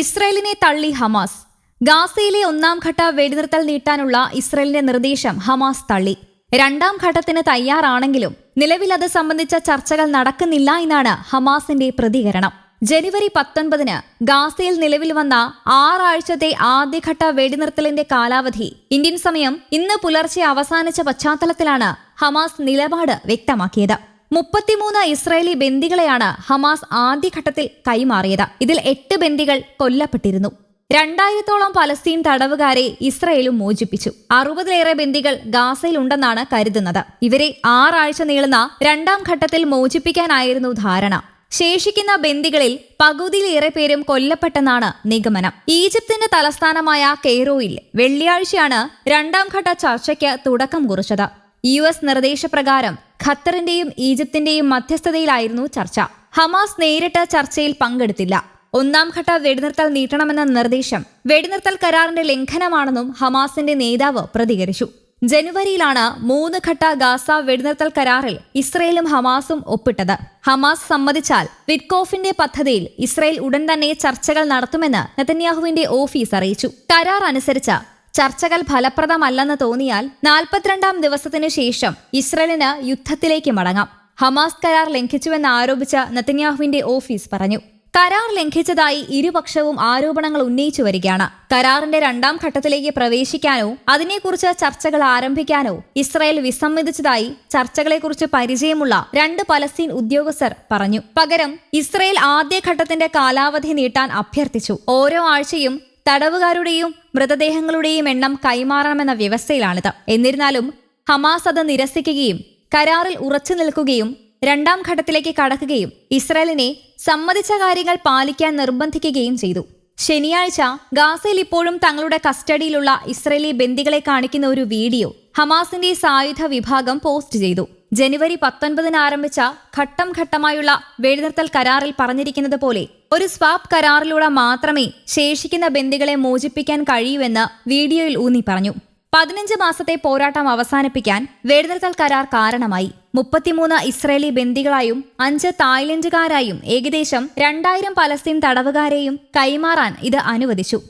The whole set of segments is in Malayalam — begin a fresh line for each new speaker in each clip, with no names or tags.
ഇസ്രായേലിനെ തള്ളി ഹമാസ്. ഗാസയിലെ ഒന്നാം ഘട്ട വെടിനിർത്തൽ നീട്ടാനുള്ള ഇസ്രയേലിന്റെ നിർദ്ദേശം ഹമാസ് തള്ളി. രണ്ടാം ഘട്ടത്തിന് തയ്യാറാണെങ്കിലും നിലവിൽ അത് സംബന്ധിച്ച ചർച്ചകൾ നടക്കുന്നില്ല എന്നാണ് ഹമാസിന്റെ പ്രതികരണം. ജനുവരി പത്തൊൻപതിന് ഗാസയിൽ നിലവിൽ വന്ന ആറാഴ്ചത്തെ ആദ്യഘട്ട വെടിനിർത്തലിന്റെ കാലാവധി ഇന്ത്യൻ സമയം ഇന്ന് പുലർച്ചെ അവസാനിച്ച പശ്ചാത്തലത്തിലാണ് ഹമാസ് നിലപാട് വ്യക്തമാക്കിയത്. മുപ്പത്തിമൂന്ന് ഇസ്രായേലി ബന്ദികളെയാണ് ഹമാസ് ആദ്യഘട്ടത്തിൽ കൈമാറിയത്. ഇതിൽ എട്ട് ബന്ദികൾ കൊല്ലപ്പെട്ടിരുന്നു. രണ്ടായിരത്തോളം പലസ്തീൻ തടവുകാരെ ഇസ്രയേലും മോചിപ്പിച്ചു. അറുപതിലേറെ ബന്ദികൾ ഗാസയിലുണ്ടെന്നാണ് കരുതുന്നത്. ഇവരെ ആറാഴ്ച നീളുന്ന രണ്ടാം ഘട്ടത്തിൽ മോചിപ്പിക്കാനായിരുന്നു ധാരണ. ശേഷിക്കുന്ന ബന്ദികളിൽ പകുതിയിലേറെ പേരും കൊല്ലപ്പെട്ടെന്നാണ് നിഗമനം. ഈജിപ്തിന്റെ തലസ്ഥാനമായ കെയ്റോയിൽ വെള്ളിയാഴ്ചയാണ് രണ്ടാം ഘട്ട ചർച്ചയ്ക്ക് തുടക്കം കുറിച്ചത്. യു എസ് നിർദ്ദേശപ്രകാരം ഖത്തറിന്റെയും ഈജിപ്തിന്റെയും മധ്യസ്ഥതയിലായിരുന്നു ചർച്ച. ഹമാസ് നേരിട്ട് ചർച്ചയിൽ പങ്കെടുത്തില്ല. ഒന്നാം ഘട്ട വെടിനിർത്തൽ നീട്ടണമെന്ന നിർദ്ദേശം വെടിനിർത്തൽ കരാറിന്റെ ലംഘനമാണെന്നും ഹമാസിന്റെ നേതാവ് പ്രതികരിച്ചു. ജനുവരിയിലാണ് മൂന്ന് ഘട്ട ഗാസ വെടിനിർത്തൽ കരാറിൽ ഇസ്രയേലും ഹമാസും ഒപ്പിട്ടത്. ഹമാസ് സമ്മതിച്ചാൽ വിറ്റ്കോഫിന്റെ പദ്ധതിയിൽ ഇസ്രയേൽ ഉടൻ തന്നെ ചർച്ചകൾ നടത്തുമെന്ന് നെതന്യാഹുവിന്റെ ഓഫീസ് അറിയിച്ചു. കരാർ അനുസരിച്ച് ചർച്ചകൾ ഫലപ്രദമല്ലെന്ന് തോന്നിയാൽ നാൽപ്പത്തിരണ്ടാം ദിവസത്തിനു ശേഷം ഇസ്രയേലിന് യുദ്ധത്തിലേക്ക് മടങ്ങാം. ഹമാസ് കരാർ ലംഘിച്ചുവെന്ന് ആരോപിച്ച നെതന്യാഹുവിന്റെ ഓഫീസ് പറഞ്ഞു. കരാർ ലംഘിച്ചതായി ഇരുപക്ഷവും ആരോപണങ്ങൾ ഉന്നയിച്ചു വരികയാണ്. കരാറിന്റെ രണ്ടാം ഘട്ടത്തിലേക്ക് പ്രവേശിക്കാനോ അതിനെക്കുറിച്ച് ചർച്ചകൾ ആരംഭിക്കാനോ ഇസ്രായേൽ വിസമ്മതിച്ചതായി ചർച്ചകളെക്കുറിച്ച് പരിചയമുള്ള രണ്ട് പലസ്തീൻ ഉദ്യോഗസ്ഥർ പറഞ്ഞു. പകരം ഇസ്രായേൽ ആദ്യഘട്ടത്തിന്റെ കാലാവധി നീട്ടാൻ അഭ്യർത്ഥിച്ചു. ഓരോ ആഴ്ചയും തടവുകാരുടെയും മൃതദേഹങ്ങളുടെയും എണ്ണം കൈമാറണമെന്ന വ്യവസ്ഥയിലാണിത്. എന്നിരുന്നാലും ഹമാസ് അത് നിരസിക്കുകയും കരാറിൽ ഉറച്ചു നിൽക്കുകയും രണ്ടാം ഘട്ടത്തിലേക്ക് കടക്കുകയും ഇസ്രായേലിനെ സമ്മതിച്ച കാര്യങ്ങൾ പാലിക്കാൻ നിർബന്ധിക്കുകയും ചെയ്തു. ശനിയാഴ്ച ഗാസയിൽ ഇപ്പോഴും തങ്ങളുടെ കസ്റ്റഡിയിലുള്ള ഇസ്രയേലി ബന്ദികളെ കാണിക്കുന്ന ഒരു വീഡിയോ ഹമാസിന്റെ സായുധ വിഭാഗം പോസ്റ്റ് ചെയ്തു. ജനുവരി പത്തൊൻപതിന് ആരംഭിച്ച ഘട്ടം ഘട്ടമായുള്ള വെടിനിർത്തൽ കരാറിൽ പറഞ്ഞിരിക്കുന്നത് പോലെ ഒരു സ്വാപ്പ് കരാറിലൂടെ മാത്രമേ ശേഷിക്കുന്ന ബന്ദികളെ മോചിപ്പിക്കാൻ കഴിയൂവെന്ന് വീഡിയോയിൽ ഊന്നി പറഞ്ഞു. പതിനഞ്ച് മാസത്തെ പോരാട്ടം അവസാനിപ്പിക്കാൻ വെടിനിർത്തൽ കരാർ കാരണമായി. മുപ്പത്തിമൂന്ന് ഇസ്രയേലി ബന്ദികളായും അഞ്ച് തായ്ലൻഡുകാരായും ഏകദേശം രണ്ടായിരം പലസ്തീൻ തടവുകാരെയും കൈമാറാൻ ഇത് അനുവദിച്ചു.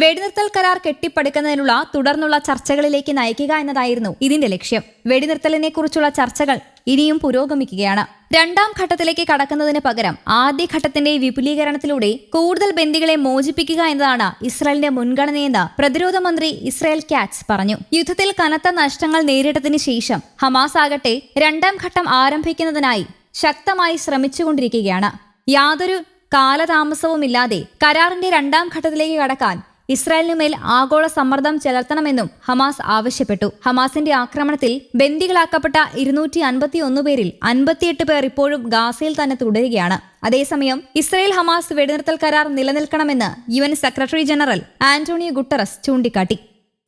വെടിനിർത്തൽ കരാർ കെട്ടിപ്പടുക്കുന്നതിനുള്ള തുടർന്നുള്ള ചർച്ചകളിലേക്ക് നയിക്കുക എന്നതായിരുന്നു ഇതിന്റെ ലക്ഷ്യം. വെടിനിർത്തലിനെ കുറിച്ചുള്ള ചർച്ചകൾ ഇനിയും പുരോഗമിക്കുകയാണ്. രണ്ടാം ഘട്ടത്തിലേക്ക് കടക്കുന്നതിന് പകരം ആദ്യഘട്ടത്തിന്റെ വിപുലീകരണത്തിലൂടെ കൂടുതൽ ബന്ദികളെ മോചിപ്പിക്കുക എന്നതാണ് ഇസ്രായേലിന്റെ മുൻഗണനയെന്ന് പ്രതിരോധ മന്ത്രി ഇസ്രായേൽ കാറ്റ്സ് പറഞ്ഞു. യുദ്ധത്തിൽ കനത്ത നഷ്ടങ്ങൾ നേരിട്ടതിന് ശേഷം ഹമാസ് ആകട്ടെ രണ്ടാം ഘട്ടം ആരംഭിക്കുന്നതിനായി ശക്തമായി ശ്രമിച്ചുകൊണ്ടിരിക്കുകയാണ്. യാതൊരു കാലതാമസവുമില്ലാതെ കരാറിന്റെ രണ്ടാം ഘട്ടത്തിലേക്ക് കടക്കാൻ ഇസ്രായേലിന് മേൽ ആഗോള സമ്മർദ്ദം ചെലുത്തണമെന്നും ഹമാസ് ആവശ്യപ്പെട്ടു. ഹമാസിന്റെ ആക്രമണത്തിൽ ബന്ദികളാക്കപ്പെട്ട ഇരുന്നൂറ്റി അൻപത്തി ഒന്ന് പേരിൽ അൻപത്തിയെട്ട് പേർ ഇപ്പോഴും ഗാസയിൽ തന്നെ തുടരുകയാണ്. അതേസമയം ഇസ്രായേൽ ഹമാസ് വെടിനിർത്തൽ കരാർ നിലനിൽക്കണമെന്ന് U secretary general Antonio Guterres ചൂണ്ടിക്കാട്ടി.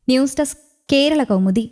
News desk Kerala Kaumudi.